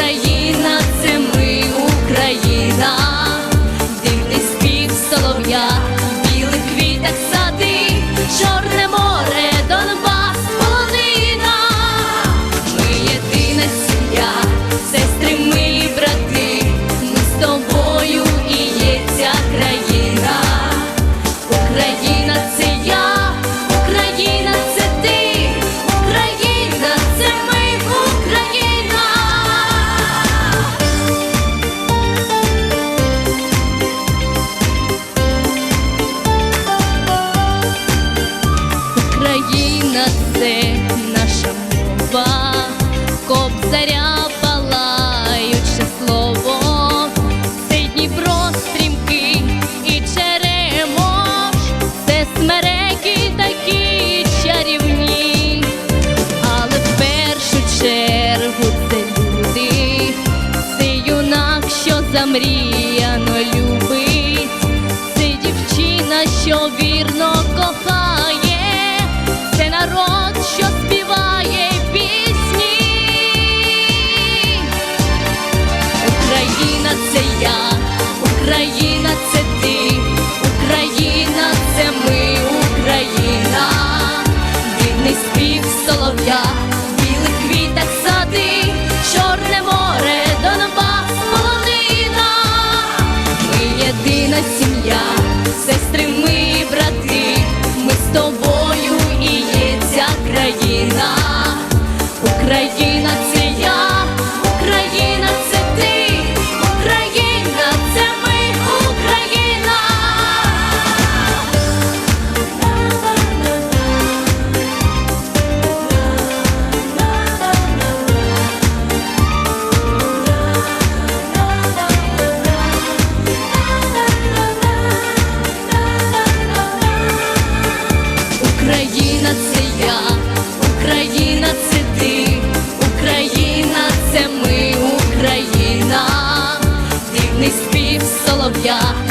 Україна, це ми, Україна, дивний спів солов'я, білих квіток сади, чорне море, Донбас, ми єдина сім'я, сестри. Україна це наша мова, кобзаря палаюче слово, це Дніпро стрімки і черемош, це смереки такі чарівні, але в першу чергу це люди, це юнак, що замріяно любить, це дівчина, що вірно. Солов'я,